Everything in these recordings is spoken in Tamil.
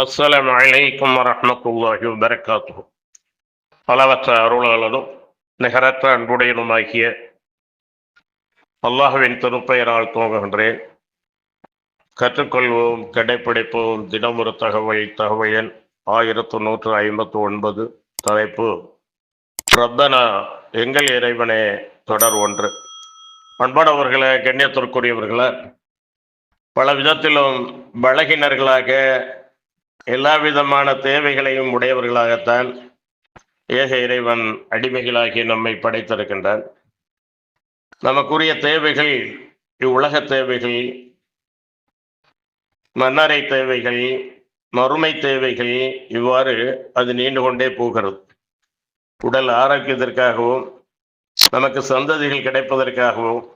அஸ்ஸலாமு வலைக்கம் வரமத்துல்லாஹி வரகாத்து பலவற்ற அருளாளனும் நிகரற்ற அன்புடையனுமாகிய அல்லாஹுவின் திருப்பெயரால் துவங்குகின்றேன். கற்றுக்கொள்வோம் கடைப்பிடிப்போம் தினமொரு தகவல் தகவல் ஆயிரத்து நூற்று ஐம்பத்து ஒன்பது தலைப்பு ரப்பனா எங்கள் இறைவனே தொடர் ஒன்று. அன்பானவர்களை கண்ணியத்திற்குரியவர்களை பல விதத்திலும் பழகினர்களாக எல்லா விதமான தேவைகளையும் உடையவர்களாகத்தான் ஏக இறைவன் அடிமைகளாகி நம்மை படைத்திருக்கின்றான். நமக்குரிய தேவைகள் இவ்வுலக தேவைகள் மன்னரை தேவைகள் மறுமை தேவைகள் இவ்வாறு அது நீண்டு கொண்டே போகிறது. உடல் ஆரோக்கியத்திற்காகவும் நமக்கு சந்ததிகள் கிடைப்பதற்காகவும்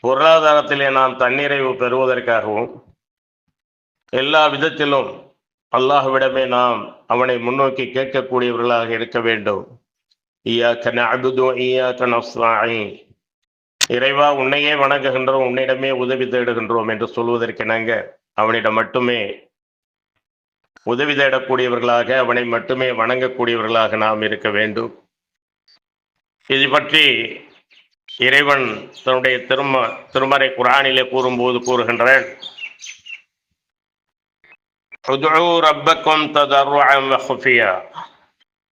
பொருளாதாரத்திலே நாம் தன்னிறைவு பெறுவதற்காகவும் எல்லா விதத்திலும் அல்லாஹுவிடமே நாம் அவனை முன்னோக்கி கேட்கக்கூடியவர்களாக இருக்க வேண்டும். ஈயாக்க நஅபுது இறைவா உன்னையே வணங்குகின்றோம் உன்னிடமே உதவி தேடுகின்றோம் என்று சொல்வதற்கெனங்க அவனிடம் மட்டுமே உதவி தேடக்கூடியவர்களாக அவனை மட்டுமே வணங்கக்கூடியவர்களாக நாம் இருக்க வேண்டும். இது பற்றி இறைவன் தன்னுடைய திரும திருமறை குரானிலே கூறும்போது கூறுகின்றான் ادعوا ربكم تضرعا وخفيا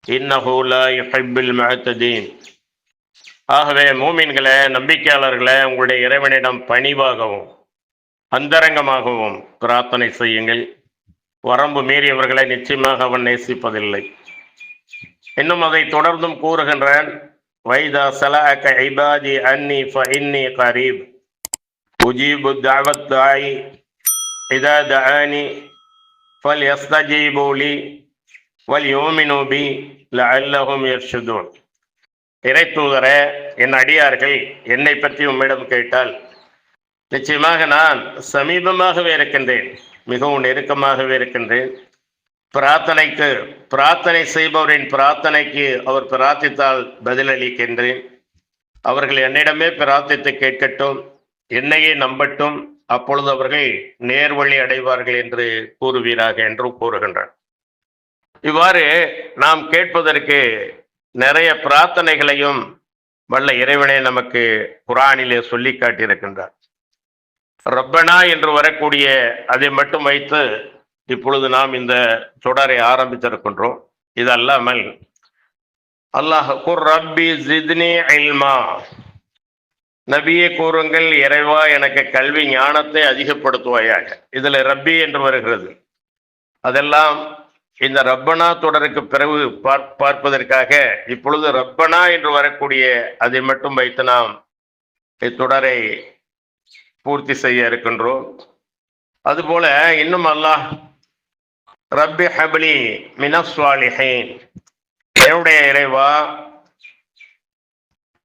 انه لا يحب المعتدين ஆகவே மூமின்களே நம்பிக்கையாளர்களே உங்களுடைய இறைவனிடம் பணிவாகவும் அந்தரங்கமாகவும் பிரார்த்தனை செய்யுங்கள் வரம்பு மீறியவர்களை நிச்சயமாக அவன் நேசிப்பதில்லை இன்னும் அதை தொடர்ந்தும் கூறுகின்றான் வைதா சலாக்க ஐபாதி அன்னி ஃபஇன்னி கரீப் உஜீபு தாவத் தாய் இதா தஆனி فليستجيبوا لي وليؤمنوا بي لعلهم يرشدون இறைத்தூதரே என் அடியார்கள் என்னை பற்றி உம்மிடம் கேட்டால் நிச்சயமாக நான் சமீபமாகவே இருக்கின்றேன் மிகவும் நெருக்கமாகவே இருக்கின்றேன் பிரார்த்தனைக்கு பிரார்த்தனை செய்பவரின் பிரார்த்தனைக்கு அவர் பிரார்த்தித்தால் பதிலளிக்கின்றேன் அவர்கள் என்னிடமே பிரார்த்தித்து கேட்கட்டும் என்னையே நம்பட்டும் அப்பொழுது அவர்கள் நேர்வழி அடைவார்கள் என்று கூறுவீராக என்றும் கூறுகின்றார் இவ்வாறு நாம் கேட்பதற்கு நிறைய பிரார்த்தனைகளையும் வல்ல இறைவனை நமக்கு குரானிலே சொல்லி காட்டியிருக்கின்றார். ரப்பனா என்று வரக்கூடிய அதை மட்டும் வைத்து இப்பொழுது நாம் இந்த தொடரை ஆரம்பித்திருக்கின்றோம். இது அல்லாமல் அல்லாஹ் குர் ரப்பி ஜித்னி இல்மா. நபியே கூறுங்கள் இறைவா எனக்கு கல்வி ஞானத்தை அதிகப்படுத்துவாயாக. இதில் ரப்பி என்று வருகிறது. அதெல்லாம் இந்த ரப்பனா தொடருக்கு பிறகு பார்ப்பதற்காக இப்பொழுது ரப்பனா என்று வரக்கூடிய அதை மட்டும் வைத்து நாம் இத்தொடரை பூர்த்தி செய்ய இருக்கின்றோம். அதுபோல இன்னும் அல்லாஹ் ரப்பி ஹபிலி மினஸ்வாலிஹேன் என்னுடைய இறைவா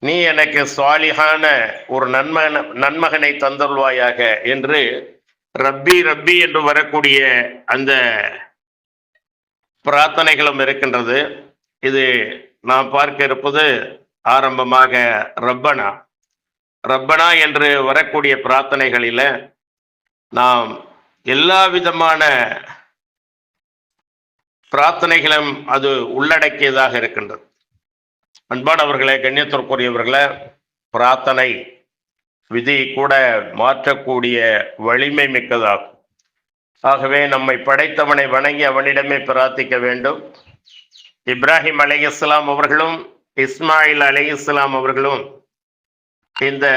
நீ எனக்கு சுவாலிகான ஒரு நன்மகன நன்மகனை தந்தருள்வாயாக என்று ரப்பி ரப்பி என்று வரக்கூடிய அந்த பிரார்த்தனைகளும் இருக்கின்றது. இது நாம் பார்க்க இருப்பது ஆரம்பமாக ரப்பனா. ரப்பனா என்று வரக்கூடிய பிரார்த்தனைகளில நாம் எல்லா விதமான பிரார்த்தனைகளும் அது உள்ளடக்கியதாக இருக்கின்றது. அன்பானவர்களே கண்ணியத்திற்குரியவர்களே பிரார்த்தனை விதி கூட மாற்றக்கூடிய வலிமை மிக்கதாகும். ஆகவே நம்மை படைத்தவனை வணங்கி அவனிடமே பிரார்த்திக்க வேண்டும். இப்ராஹிம் அலை இஸ்லாம் அவர்களும் இஸ்மாயில் அலை இஸ்லாம் அவர்களும் இந்த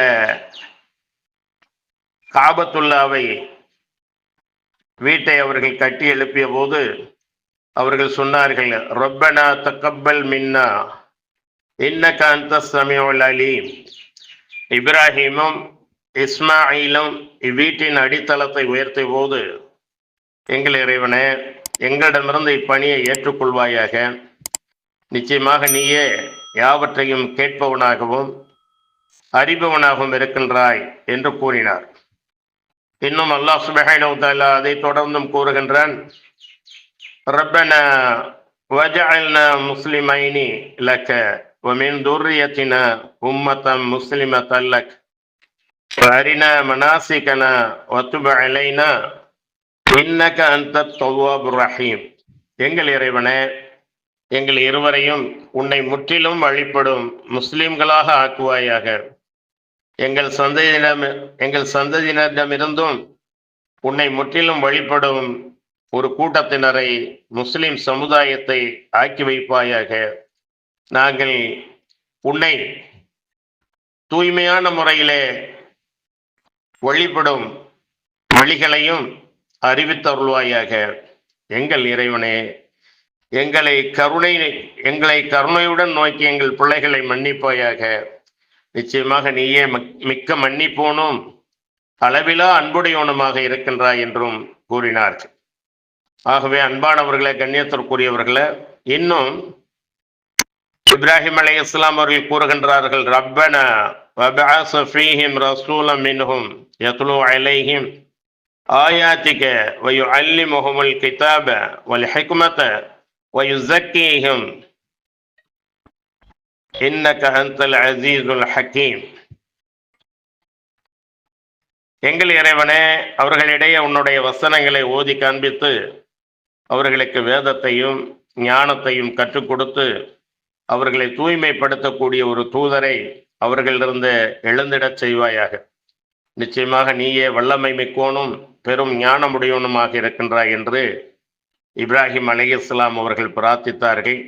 காபத்துல்லாவை வீட்டை அவர்கள் கட்டி எழுப்பிய போது அவர்கள் சொன்னார்கள் ரொப்பனா தக்கப்பல் மின்னா. இன்னக அந்த சமீஉல் அலீம். இப்ராஹிமும் இஸ்மாயிலும் இவ்வீட்டின் அடித்தளத்தை உயர்த்திய போது எங்கள் இறைவனே எங்களிடமிருந்து இப்பணியை ஏற்றுக்கொள்வாயாக. நிச்சயமாக நீயே யாவற்றையும் கேட்பவனாகவும் அறிபவனாகவும் இருக்கின்றாய் என்று கூறினார். இன்னும் அல்லாஹ் சுபஹானஹு அதை தொடர்ந்தும் கூறுகின்றான். ரப்பனா வஜஅல்னா முஸ்லிமைனி லக்க ومن ذريتنا أمة مسلمة لك وأرنا مناسكنا وتب علينا இன்னக அந்த தொல்வாபுர் ரஹீம் எங்கள் இறைவனே எங்கள் இருவரையும் உன்னை முற்றிலும் வழிபடும் முஸ்லிம்களாக ஆக்குவாயாக எங்கள் சந்ததியிடம் எங்கள் சந்ததியினரிடமிருந்தும் உன்னை முற்றிலும் வழிபடும் ஒரு கூட்டத்தினரை முஸ்லிம் சமுதாயத்தை ஆக்கி வைப்பாயாக நாங்கள் உன்னை தூய்மையான முறையிலே வழிபடும் வழிகளையும் அறிவித்தருள்வாயாக. எங்கள் இறைவனே எங்களை கருணை எங்களை கருணையுடன் நோக்கி எங்கள் பிள்ளைகளை மன்னிப்பாயாக. நிச்சயமாக நீயே மிக்க மன்னிப்போனும் அளவிலா அன்புடையவனுமாக இருக்கின்றாய் என்றும் கூறினார்கள். ஆகவே அன்பானவர்களே கண்ணியத்திற்குரியவர்களே இன்னும் இப்ராஹிம் அலை இஸ்லாம் அவர்கள் கூறுகின்றார்கள் ரப்பன وبعث فيهم رسولا منهم يتلو عليهم آياتك ويعلمهم الكتاب والحكمة ويزكيهم إنك أنت العزيز الحكيم எங்கள் இறைவனே அவர்களிடையே உன்னுடைய வசனங்களை ஓதி காண்பித்து அவர்களுக்கு வேதத்தையும் ஞானத்தையும் கற்றுக் கொடுத்து அவர்களை தூய்மைப்படுத்தக்கூடிய ஒரு தூதரை அவர்களிருந்து எழுந்திடச் செய்வாயாக. நிச்சயமாக நீயே வல்லமை மிக்கோனும் பெரும் ஞானமுடையவனுமாக இருக்கின்றாய் என்று இப்ராஹிம் அலைஹிஸ்ஸலாம் அவர்கள் பிரார்த்தித்தார்கள்.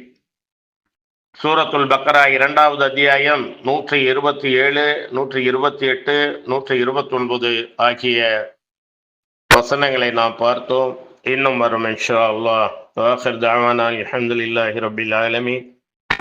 சூரத்துல் பக்கரா இரண்டாவது அத்தியாயம் நூற்றி இருபத்தி ஏழு நூற்றி இருபத்தி எட்டு நூற்றி இருபத்தி ஒன்பது ஆகிய வசனங்களை நாம் பார்த்தோம். இன்னும் வரும் இன்ஷா அல்லாஹ். ஆஹிர் தாவானா அல்ஹம்துலில்லாஹி ரபில்